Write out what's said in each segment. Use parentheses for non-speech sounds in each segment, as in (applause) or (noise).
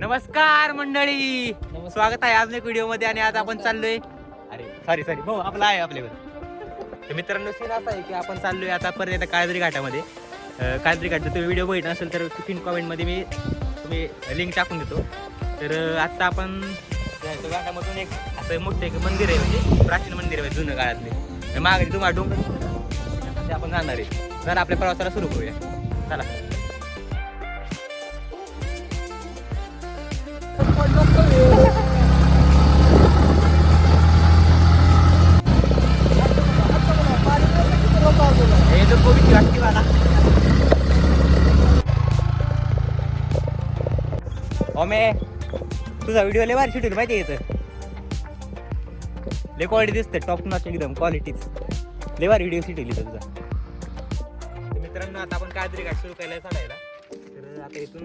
नमस्कार मंडळी. स्वागत आहे आज एक व्हिडिओमध्ये आणि आज आपण चाललोय अरे सॉरी सॉरी हो आपला आहे आपल्यावर तर मित्रांनो सीन असा आहे की आपण चाललोय आता परत एकदा काळदरी घाटामध्ये. काळदरी घाट जर तुम्ही व्हिडिओ बघितला असेल तर पिन कमेंटमध्ये मी तुम्ही लिंक टाकून देतो. तर आत्ता आपण घाटामधून एक असं मोठं एक मंदिर आहे म्हणजे प्राचीन मंदिर आहे जुनं काळातले. मागे तुम्हाला डोंगर आपण जाणार आहे. जरा आपल्या प्रवासाला सुरू करूया. चला. ओमे तुझा व्हिडिओ लय भारी शूटिंग माहिती आहे लय क्वालिटी दिसते टॉप नॉच एकदम क्वालिटीच लय भारी व्हिडिओ शूटिंग तुझा. मित्रांनो आता आपण काहीतरी गाठ सुरू करायला चढायला तर आता इथून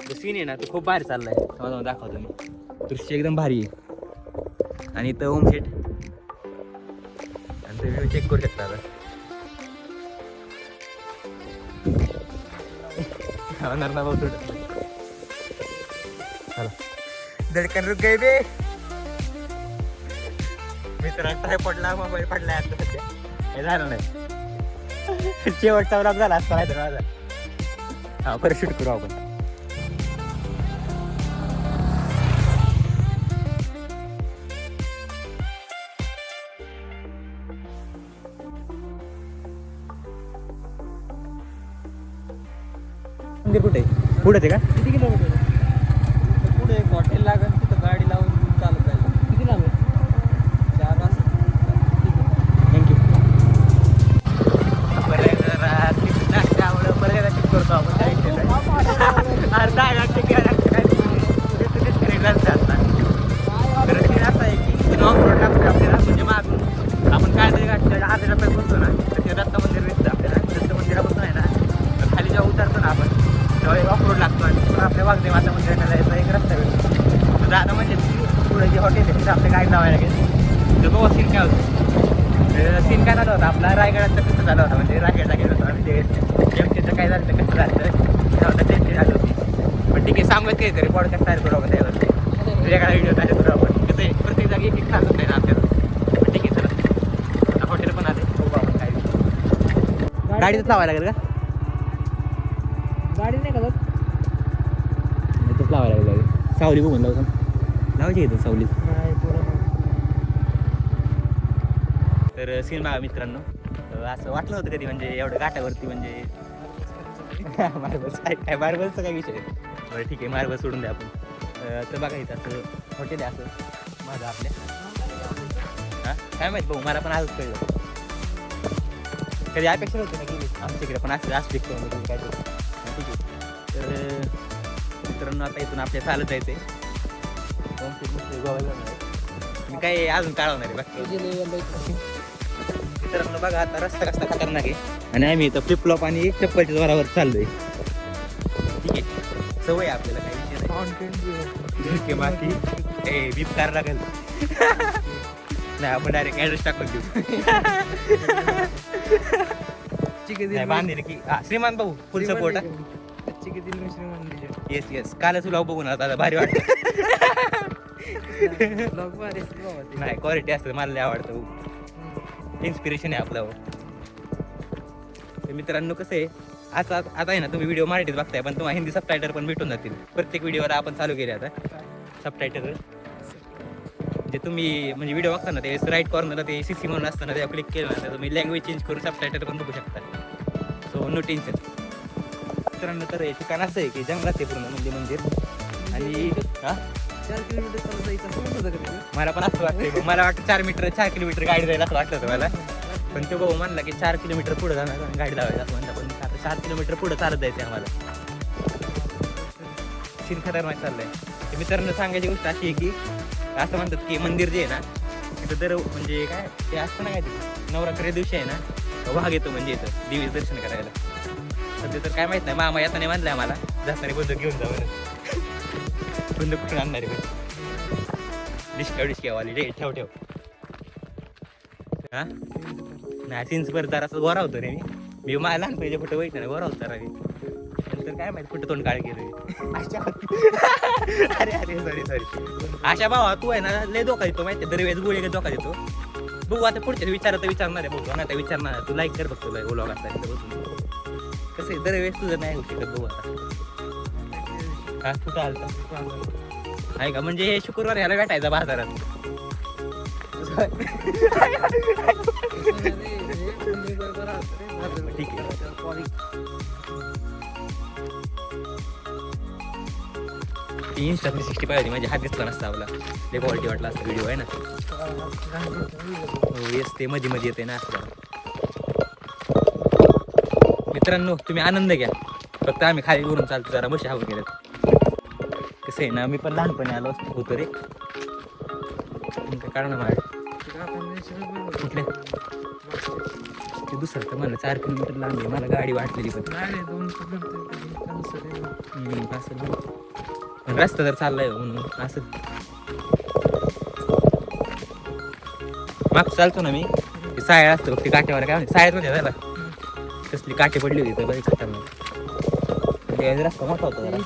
सीन आहे ना तो खूप भारी चाललाय. तुम्हाला दाखवतो मी. दृश्य एकदम भारी आहे. आणि इथं ओम शेट आणि तुम्ही चेक करू शकता आता. होणार ना भाऊ थोडं चला. धडकन रुक गए बे. मित्रांना पडला? मोबाईल पडलाय आता सध्या. हे झालं नाही. शेवटचा ब्लॉग झाला असता नाही तर माझा? हा परत शूट करू आपण. पुढे ते का? गाडीच लावायला लागेल का? गाडी नाही का जात? इथंच लावायला लागेल सावली बघून लावू लावायची इथं सावली? नाही. तर सिनेमा मित्रांनो असं वाटलं होतं कधी म्हणजे एवढं घाटावरती म्हणजे. मार्बल्स काय काय मार्बलचा काय विषय? आहे? बरं ठीक आहे मार्बल सोडून द्या आपण. अं, तर बघा इथं असं हॉटेल आहे असं. माझं आपल्या. हां? काय माहीत भाऊ मला पण आजच कळलं. कधी अपेक्षा होती ना की आमच्याकडे पण असं असं शिकतो म्हणजे काय तर ठीक आहे. तर मित्रांनो आता इथून आपल्या चालत जायचं आहे गोवा जाणार आहे. मी काय अजून काढवणार आहे बाकी. मित्रांनो बघा आता रस्ता कसा खतरनाक आहे. आणि आम्ही इथं फ्लिपलॉप आणि चप्पलच्या जोरावर चाललोय. ठीक आहे. सवय आहे आपल्याला काही विषय नाही. ठीक आहे बाकी ए बीप कार लागेल. (laughs) नाही आपण डायरेक्ट ऍड्रेस टाकून देऊ. (laughs) दिल नाही बांधेल की हा श्रीमान भाऊ फुल सपोर्ट चिके दिल में. श्रीमान दिले. येस येस कालच तुला बघून आता भारी वाटत (laughs) Vlog भारी असते बाबा ते. नाही क्वालिटी असतं मला लय आवडतं. इन्स्पिरेशन आहे आपल्यावर तर मित्रांनो कसं आहे? आता आता आहे ना तुम्ही व्हिडिओ मराठीत बघताय पण तुम्हाला हिंदी सबटायटर पण भेटून जातील. प्रत्येक व्हिडिओला आपण चालू केले आता. सबटायटर जे तुम्ही म्हणजे व्हिडिओ बघता ना ते राईट कॉर्नरला ते सी सी म्हणून असताना त्यावर क्लिक केलं तर तुम्ही लँग्वेज चेंज करून सबटायटर पण बघू शकता. सो नो टेन्शन मित्रांनो तर हे ठिकाण असं आहे की जंगलात आहे पूर्ण म्हणजे मंदिर. आणि चार किलोमीटर? मला पण असं वाटतं मला वाटतं चार मीटर चार किलोमीटर गाडी जायला असं वाटलं होतं मला. पण तो भाऊ म्हणला की चार किलोमीटर पुढे जाणार आणि गाडी लावायला असं म्हणलं. पण आता चार किलोमीटर पुढे चालत जायचं आम्हाला. सीन खतरनाक चाललंय. तर मित्रांनो सांगायची गोष्ट अशी आहे की असं म्हणतात की मंदिर जे आहे ना तिथं दर म्हणजे काय ते असतं ना काय ते नवरात्री दिवशी आहे ना वाघ येतो म्हणजे इथं देवीचं दर्शन करायला. सध्या तर काय माहीत नाही मामा येताना म्हणलं आम्हाला जाताना बंदूक घेऊन जा बरं बंदूक कुठून आणणार आहे बरं डिस्का डिस्कावाली रे ठेव ठेव. हा? नाही सीन्स बरं जरासं गोरा होतो रे मी. मी मला लहानपणीचे फोटो बघितले ना गोरा होता रे मी नसेल तर काय माहिती कुठं तोंड काळ गेलं आशा. (laughs) अरे अरे सॉरी सॉरी आशा भावा तू आहे ना लय धोका देतो माहिती दरवेळेस गोळी धोका देतो. बघू आता पुढच्या विचारत विचारणार आहे बघू. आता विचारणार. तू लाईक कर बघ तुला ओला बसून. कसं आहे दरवेळेस तुझं नाही होऊ शकत बघू आता. हा? कुठं आलता? आहे का? म्हणजे हे शुक्रवार ह्याला भेटायचा बाजारात. (laughs) ठीक आहे. ती इंस्टा थ्री सिक्स्टी पाहिजे म्हणजे हात दिसला नसता आपला. ते क्वालिटी वाटला असता व्हिडिओ आहे ना? हो येस ते मध्ये मध्ये येते ना असं. मित्रांनो तुम्ही आनंद घ्या. फक्त आम्ही खाली वरून चालतो जरा बशी हवं गेल्यात कसं आहे ना मी पण लहानपणी आलो होतो रे काय कारण माझ्या कुठले? ते दुसरं तर मला चार किलोमीटर लांब आहे मला गाडी वाटलेली पण. रस्ता जर चाललाय म्हणून असं. माग चालतो ना मी. ते साया असतं बघ ते काट्यावर काय म्हणते सायात मध्ये झाला कसली काटे पडली होती तर बरी खतरनाक. म्हणजे रस्ता मोठा होता जरा.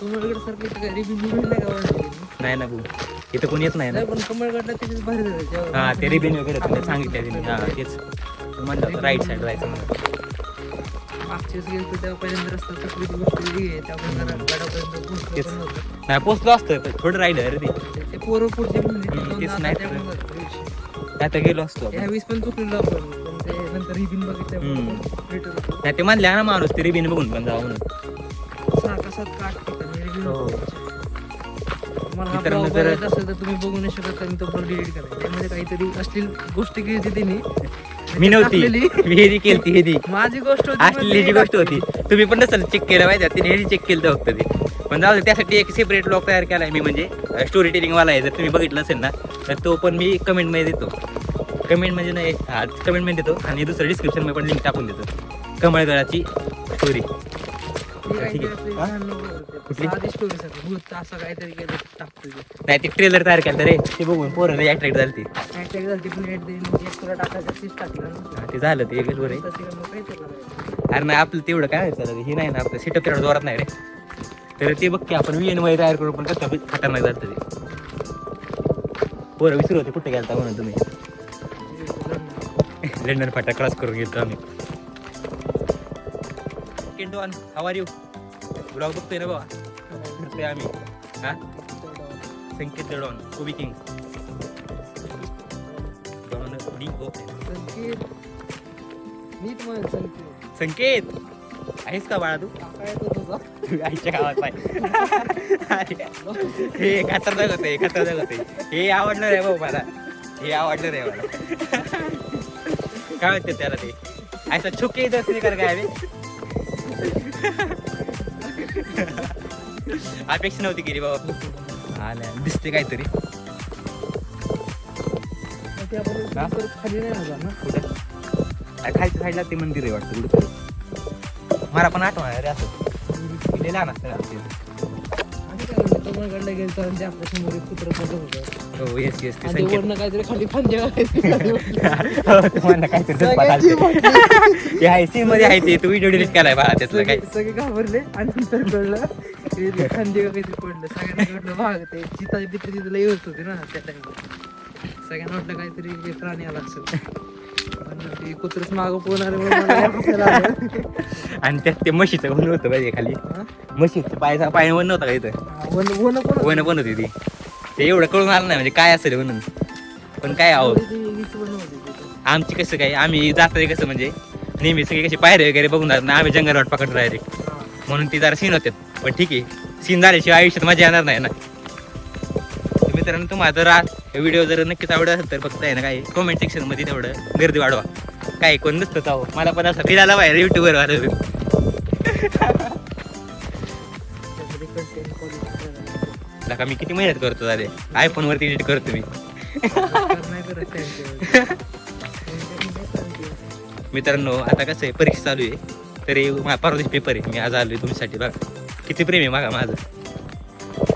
कमळगड सारखं नाही ना भाऊ इथं कोणी येत नाही ना. नाही पण कमळगडला त्याच्याच हा ते रिबिन वगैरे तुला सांगितलं त्यांनी. हा तेच. म्हणलं राईट साईड जायचं म्हणून. मागच्याच गेलो तेव्हा पहिल्यांदा रस्ता चकलीची गोष्ट वेगळी आहे त्यामुळे जरा गडापर्यंत पोहोचलो तेच. पण नव्हतं. नाही पोचलो असतं थोडं राहिलं रे ते ते पोरं पुढचे हम्म, तेच नाही तर. आता गेलो असतो आपण. पण चुकलेलो आपण पण ते नंतर बघितल्यामुळे हम्म. नाही ते म्हणले ना माणूस ते रिबिन बघून पण जावं म्हणून सहा का सात का आठ ठिकाणी रिबीन हो. मला हा मित्रांनो ब्लॉग जर- बघायचा असेल तर तुम्ही बघू नाही शकत आणि तो ब्लॉग डिलीट करा त्यामध्ये काहीतरी असलील गोष्टी केली होती त्यांनी मी नव्हती. टाकलेली. मी हेरी केलती हेरी माझी गोष्ट होती असलेली जी गोष्ट होती. तुम्ही पण नसेल चेक केलं माहिती आहे, तिने हेरी चेक केलं फक्त ते. पण जाऊ दे त्यासाठी एक सेपरेट ब्लॉग तयार केला आहे मी म्हणजे स्टोरी टेलिंग वाला आहे. जर तुम्ही बघितलं असेल ना तर तो पण मी कमेंटमध्ये देतो. कमेंट म्हणजे नाही हा कमेंटमध्ये देतो आणि दुसरं डिस्क्रिप्शनमध्ये पण लिंक टाकून देतो. कमळगडाची स्टोरी नाही ते ट्रेलर तयार केलं रे. ते बघून पोरं अट्रॅक्ट झाली ती. झाली ते झालं ते एकच बरं? अरे नाही आपलं तेवढं काय व्हायचं हे नाही ना आपलं सेटअप तेवढं जोरात नाही रे. तर ते बघ की आपण व्ही एनमध्ये तयार करू पण कसं खतरनाक जातं ते. पोरं विसरू होते कुठे गेलता म्हणून तुम्ही. लंडन. (laughs) फाटा क्रॉस करून गेलो आम्ही. किंडोन हाव आर यू ब्लॉग बघतोय ना बाबा. करतोय आम्ही. हा? संकेत डॉन कोबी king. Don D O Sanket. नीट म्हण संकेत. संकेत? आहेस का बाळा तू? तुझा. (laughs) आईच्या गावात (laughs) हे खतरनाक होते खतरनाक होते हे आवडलं रे भाऊ मला. हे आवडलं रे मला. (laughs) काय म्हणते त्याला ते? ऐसा छुके दस नाही कर काय? (laughs) अपेक्षा नव्हती केली बाबा. आल्या दिसते काहीतरी. खाली नाही राहणार ना. कुठं? अरे खालच्या साईडला ते मंदिर आहे वाटतं कुठं मला पण आठवण आहे रे असं. मी लय कमळगडला गेलतो आणि ते आपल्यासमोर एक कुत्रं पडत होतं. हो येस येस ते आणि ते संकेत. वरनं काहीतरी खाली फांद्या हो, तुम्हाला काहीतरी सगळ्यांची घालते. ते आहे मध्ये आहे ते. तू व्हिडिओ डिलीट केलाय बा त्यातलं काय. सगळे सगळे घाबरले आणि नंतर कळलं की ते खांदी का काहीतरी पडलं. सगळ्यांना कळलं भाग ते चिता तिथं होती ना त्या टाइमला सगळ्यांना वाटलं काहीतरी ते प्राणी आला असेल. ते कुत्रच मागं पोहणार आणि त्यात ते म्हशीचं वन होतं पाहिजे खाली म्हशीचं पायचा पाय वन नव्हता का इथं? वन पण होती ती. ते एवढं कळून आलं नाही म्हणजे काय असेल म्हणून. पण काय आहो? आमची कसं काय आम्ही जाता कसं म्हणजे नेहमी सगळी कशी पायरे वगैरे बघून जात ना आम्ही जंगल वाट पकडतो डायरेक्ट म्हणून ती जरा सीन होते पण ठीक आहे सीन झाल्याशिवाय आयुष्यात मजा येणार नाही ना. तर मित्रांनो तुम्हाला जर व्हिडिओ जर नक्कीच आवडत असेल तर फक्त आहे ना काय कमेंट सेक्शनमध्ये तेवढं गर्दी वाढवा. काय कोण नसतं चाहो मला पण असं फिरायला बाहेर युट्यूबवर वाढवलं नका मी किती मेहनत करतो अरे आयफोन वरती एडिट करतो मी. मित्रांनो आता कसं आहे परीक्षा चालू आहे. तरी परवा दिवशी पेपर आहे. मी आज आलोय तुमच्यासाठी बघा. किती प्रेम आहे मागा माझं.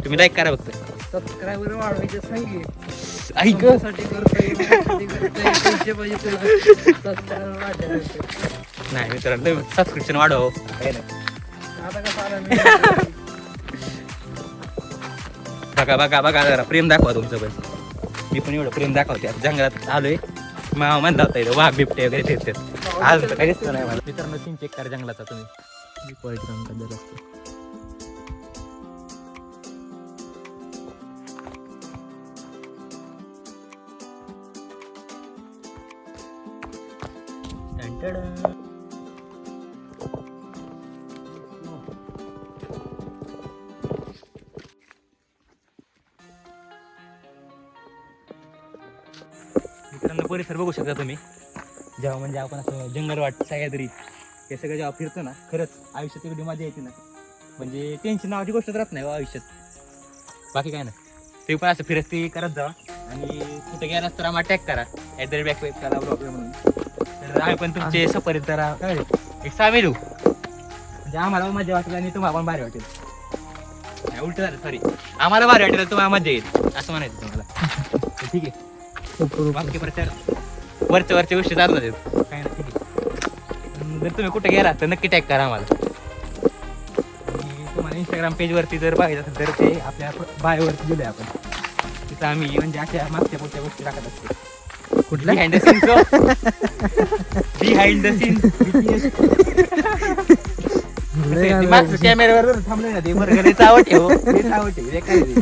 तुम्ही लाईक करा फक्त. सबस्क्रायबर वाढवायचे सांगे ऐक नाही मित्रांनो सबस्क्रिप्शन वाढव. बघा बघा बघा जरा प्रेम दाखवा तुमचं पण. मी पण एवढं प्रेम दाखवते. आता जंगलात आलोय. मा म्हणता होता इथं वाघ बिबटे वगैरे फिरतात आज तर काहीच नाही मला. मित्रांनो सीन चेक करा जंगलाचा तुम्ही. मित्रांनो परिसर बघू शकता तुम्ही. जेव्हा म्हणजे आपण असं जंगल वाट सह्याद्री हे सगळं जेव्हा फिरतो ना खरंच आयुष्यात एवढी मजा येते ना. म्हणजे टेन्शन नावाची गोष्ट राहत नाही हो आयुष्यात. बाकी काय नाही. ते पण असं फिरस्ती करत जा. आणि कुठे गेलास तर आम्हाला टॅग करा. ॲट बॅक करा प्रॉब्लेम म्हणून. आम्ही पण तुमचे सफरीत जरा काय? एक सामील होऊ म्हणजे आम्हाला मजा वाटेल आणि तुम्हाला पण भारी वाटेल. नाही, उलट झालं सॉरी आम्हाला भारी वाटेल तुम्हाला मजा येईल असं म्हणायचं तुम्हाला. तर ठीक आहे. वाक्य प्रचार वरच्या वरच्या गोष्टी चालू आहेत. काय नाही ठीक आहे. अं, जर तुम्ही कुठे गेला तर नक्की टॅग करा आम्हाला. आणि तुम्हाला इंस्टाग्राम पेजवरती जर बघायचं असेल तर ते आपल्या बायोवरती दिले आपण. तिथं आम्ही म्हणजे अशा मागच्या पुढच्या गोष्टी टाकत असतो. कुठल्या? The scenes (laughs) behind the scenes मागचं कॅमेऱ्यावर जर थांबलं ना ते बरं लय चावट आहे हो. लय चावट आहे लय काय ते.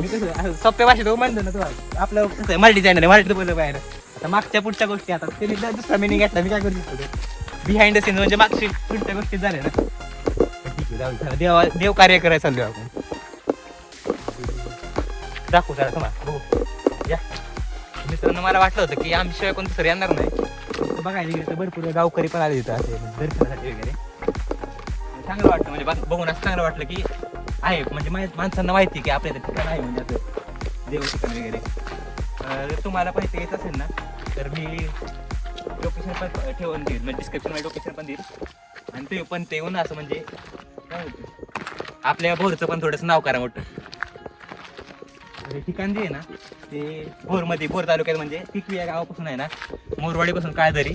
मी कसं असं सोप्या भाषेत हो म्हणतो ना आपलं कसं आहे, मराठी चॅनल आहे मराठीत बोललं बाहेर. आता मागच्या पुढच्या गोष्टी आता त्यांनी जर दुसरा मिनिंग घेतला मी काय करू शकतो बिहाइंड द सीन म्हणजे मागची पुढच्या गोष्टी झाल्या ना. पण ठीक आहे जाऊ दे, चला, देवा देव कार्य करायला चाललो आपण. दाखवू जरा तुम्हाला. बघू. या. मित्रांनो मला वाटलं होतं की आमच्याशिवाय कोण दुसरं येणार नाही. बघायला गेलं तर भरपूर गावकरी पण आले तिथं असे दर्शनासाठी वगैरे. चांगलं वाटतं म्हणजे बघून असं चांगलं वाटलं की आहे म्हणजे मा- माणसांना माहिती की आपल्या इथं ठिकाण आहे म्हणजे असं देव ठिकाण वगैरे. जर तुम्हाला माहिती येत असेल ना तर मी लोकेशन पण ठेवून देईल म्हणजे डिस्क्रिप्शनमध्ये लोकेशन पण देईल आणि ते पण ते येऊन असं म्हणजे काय आपल्या भोरचं पण थोडंसं नाव करा मोठं. हे ठिकाण जे आहे ना ते भोरमध्ये भोर तालुक्यात म्हणजे पिकवी या गावापासून आहे ना मोरवाडीपासून काळदरी.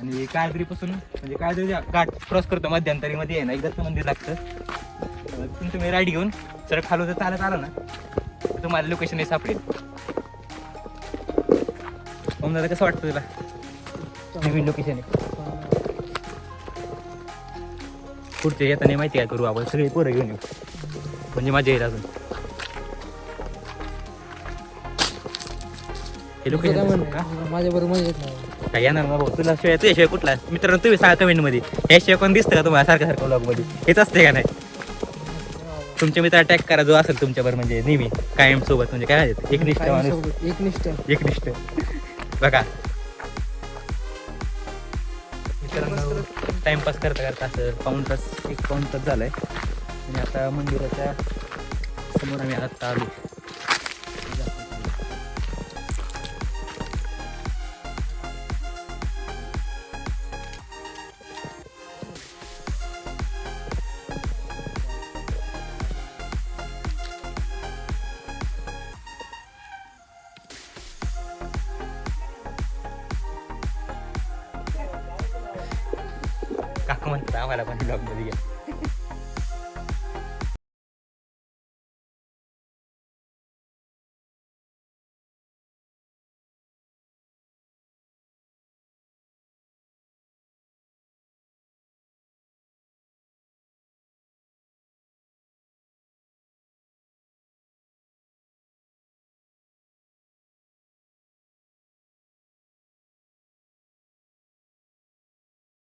आणि काळदरीपासून म्हणजे काळदरी घाट क्रॉस करतो मध्यंतरीमध्ये आहे ना एक मंदिर लागतं. तिथून तुम्ही राईड घेऊन जर खालो जर चालत आलं ना तुम्हाला लोकेशन हे सापडेल. मग दादा कसं वाटतं तुला? नवीन लोकेशन आहे पुढचे येताना माहिती काय करू आपण? सगळे पोरं घेऊन येऊ. म्हणजे मजा येईल अजून. हे का? माझ्या बरोबर मजा येत नाही. काय येणार ना भाऊ. तुला शिवाय तुझ्याशिवाय कुठला? मित्रांनो तुम्ही सांगा कमेंटमध्ये याशिवाय कोण दिसतं का तुम्हाला? सारखं हेच असते का नाही? तुमच्या मित्र अटॅक करा जो असेल तुमच्यावर म्हणजे नेहमी कायम सोबत म्हणजे काय म्हणतात, एकनिष्ठ माणूस. एकनिष्ठ एकनिष्ठ बघा. मित्रांनो टाइमपास करता करता असं पाऊण तास एक पाऊण तास झालाय. आणि आता मंदिराच्या समोर आम्ही आता आलो.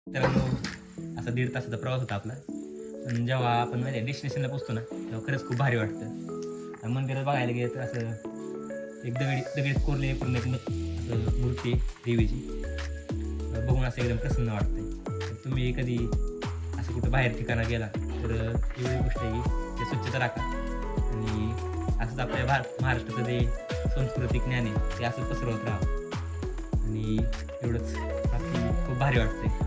मित्रांनो असा दीड तासाचा प्रवास होता आपला. पण जेव्हा आपण म्हणजे डेस्टिनेशनला पोचतो ना तेव्हा खरंच खूप भारी वाटतं. आणि मंदिरात बघायला गेलं तर असं एक दगडी दगडीत कोरले पूर्ण एक असं मूर्ती देवीची. बघून असं एकदम प्रसन्न वाटतं तुम्ही कधी असं कुठं बाहेर ठिकाणा गेला तर एवढी गोष्ट आहे की ते स्वच्छता राखा. आणि असंच आपल्या भारत महाराष्ट्राचं जे सांस्कृतिक ज्ञान आहे ते असं पसरवत राहा. आणि एवढंच. बाकी खूप भारी वाटतंय.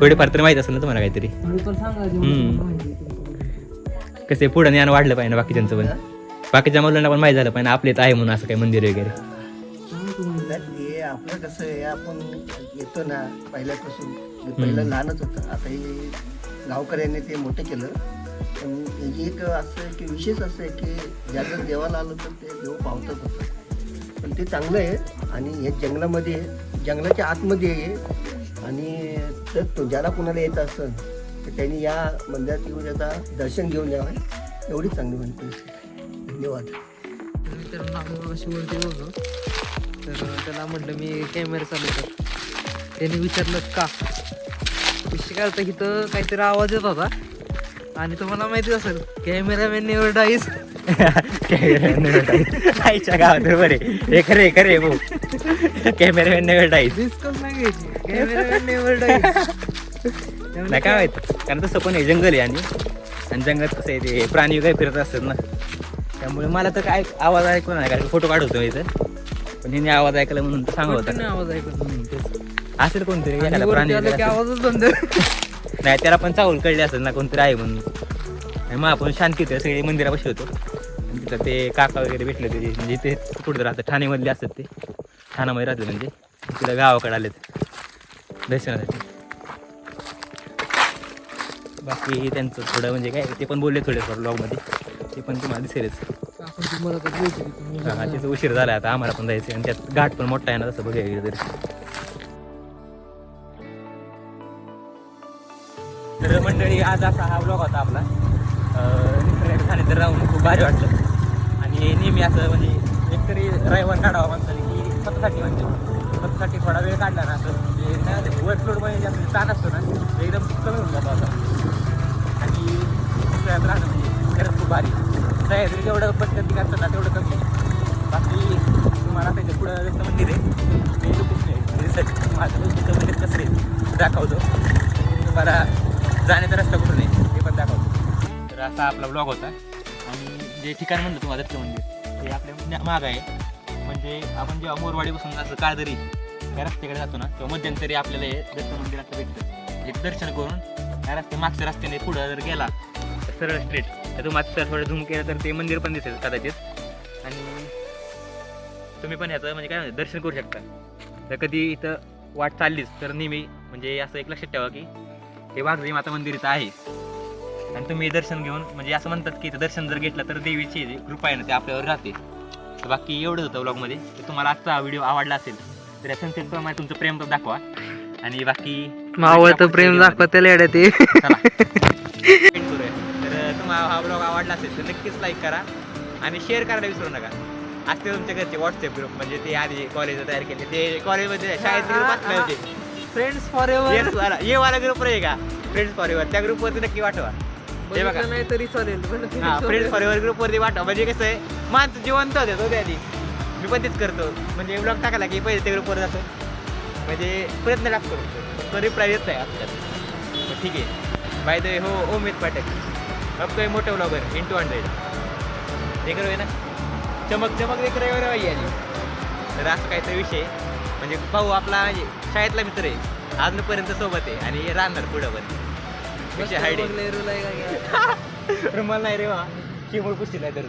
थोडेफार तर माहीत असेल ना तुम्हाला काहीतरी. कसे पुढं ज्ञान वाढलं पाहिजे ना बाकीच्यांचं पण. बाकीच्या मुलांना पण माहिती झालं पाहिजे आपले तर आहे म्हणून असं काही मंदिर वगैरे. हे आपलं कसं आहे आपण येतो ना पहिल्यापासून. पहिलं लहानच होतं. आता हे गावकऱ्यांनी ते मोठं केलं. पण एक असं आहे की विशेष असं आहे की ज्याचं देवाला आलं तर ते देव पावतच होतं. पण ते चांगलं आहे आणि हे जंगलामध्ये आहे. जंगलाच्या आतमध्ये आहे. आणि तर तो ज्याला कुणाला येत असेल तर त्यांनी या मंदिरात येऊन आता दर्शन घेऊन यावं. एवढी चांगली म्हणते धन्यवाद. तर मित्रांनो आम्ही अशी वरती होतो. तर त्याला म्हटलं मी कॅमेरा चालू कर. त्याने विचारलं का? विषय काय की तर काहीतरी आवाज येत होता. आणि तुम्हाला माहिती असेल कॅमेरामॅन नेवर डाईस आईच्या गावात बरे हे खरे खरे भाऊ. कॅमेरामॅन नेवर डाईस रिस्कच नाही घ्यायची. (laughs) कॅमेरामॅन नाही काय माहीत. कारण तसं पण आहे जंगल आहे आणि. आणि जंगलात कसं आहे ते प्राणी वगैरे फिरत असतात ना. त्यामुळे मला तर काय आवाज ऐकू नाही कारण फोटो काढतो मी इथं. पण हिने आवाज ऐकला म्हणून सांगत होता. आवाज ऐकत. असेल कोणतरी एखादा प्राणी वगैरे असेल. आवाजच बंद. (laughs) नाही त्याला पण चावल कळले असेल ना कोणतरी आहे म्हणून. आणि मग आपण शांतीत सगळे मंदिरापाशी होतो. तिथं ते काका वगैरे भेटले ते म्हणजे ते कुठं राहतात ठाणेमधले असतात ते. ठाण्यामध्ये राहतात म्हणजे. तिथं गावाकडे आलेत. दर्शनासाठी. बाकी त्यांचं थोडं म्हणजे काय ते पण बोलले थोडेफार ब्लॉगमध्ये ते पण तुम्हाला दिसेलच. तर हा तिथं उशीर झाला आता. आम्हाला पण जायचं आणि त्यात घाट पण मोठा आहे ना तसं बघायला गेलं तरी. तर मंडळी आज असा हा ब्लॉग होता आपला. निसर्गाच्या सानिध्यात राहून खूप भारी वाटलं. आणि असं म्हणजे एकतरी रविवार काढावा माणसाने की स्वतःसाठी म्हणजे स्वतःसाठी थोडा वेळ काढला ना असं. म्हणजे वर्कलोडमध्ये जास्त ताण असतो ना ते एकदम कमी होऊन जातो असं आणि निसर्गात राहणं म्हणजे खरंच खूप भारी. सह्याद्री जेवढं पद्धती असतं ना तेवढं कमी आहे. बाकी तुम्हाला त्याच्या पुढं व्यक्त मंदिर आहे ते खूप आहे रिसर्च माझं तिथं म्हणजे कसं आहे. दाखवतो. तुम्हाला जाण्याचा रस्ता कुठून आहे ते पण दाखवतो. तर असा आपला ब्लॉग होता. आणि जे ठिकाण म्हणलं तुम्हाला दत्त मंदिर म्हणजे. ते आपल्या माग आहे. म्हणजे आपण जेव्हा मोरवाडीपासून असं काळदरी या रस्त्याकडे जातो ना तेव्हा मध्यंतरी आपल्याला हे दत्त मंदिराचं भेटतं. एक दर्शन करून या रस्ते मागच्या रस्त्याने पुढं जर गेला तर सरळ स्ट्रेट तर तुम्हाला थोडं झूम केलं तर ते मंदिर पण दिसेल कदाचित. आणि तुम्ही पण याचं म्हणजे काय म्हणतात, दर्शन करू शकता. तर कधी इथं वाट चाललीच तर नेहमी म्हणजे असं एक लक्षात ठेवा की हे वाघजी माता मंदिर इथं आहे. आणि तुम्ही दर्शन घेऊन म्हणजे असं म्हणतात की इथं दर्शन जर घेतलं तर देवीची जी कृपा आहे ना ते आपल्यावर राहते. तर बाकी एवढंच होतं ब्लॉगमध्ये तर तुम्हाला आजचा व्हिडिओ आवडला असेल तर या संस्थेप्रमाणे तुमचं प्रेम तर दाखवा. आणि बाकी मावळतं प्रेम दाखवा त्याला ते. तर तुम्हाला हा ब्लॉग आवडला असेल तर नक्कीच लाईक करा आणि शेअर करायला विसरू नका. असते तुमच्या घरचे व्हॉट्सअप ग्रुप म्हणजे ते आधी कॉलेज तयार केले ते कॉलेजमध्ये शाळेत ग्रुप असले होते. फ्रेंड्स फॉर एव्हर ये वाला ग्रुप रे का? फ्रेंड्स फॉर त्या ग्रुपवरती नक्की वाटवा हे बघा. नाही तरी चालेल. पण हा फ्रेंड्स फॉर ग्रुपवरती वाटवा म्हणजे कसं आहे माणसं जिवंत होते तो आधी मी पण तेच करतो. म्हणजे ब्लॉग टाकायला की पहिले ते ग्रुपवर जातो. म्हणजे प्रयत्न लागतो. तो रिप्लाय येत नाही मग ठीक आहे. बाय द हो ओमित पाठक. अब काही मोठं ब्लॉगर इंटू हंड्रेड ते करूया ना? चमक चमक देख रहे हो रे भाई आली तर असं काहीतरी विषय म्हणजे भाऊ आपला म्हणजे शाळेतला मित्र आहे. अजूनपर्यंत सोबत आहे आणि राहणार पुढं पण. विषय हायडे (laughs) रुमाल नाही रे वा. चिमूळ पुसतील नाही तर (laughs)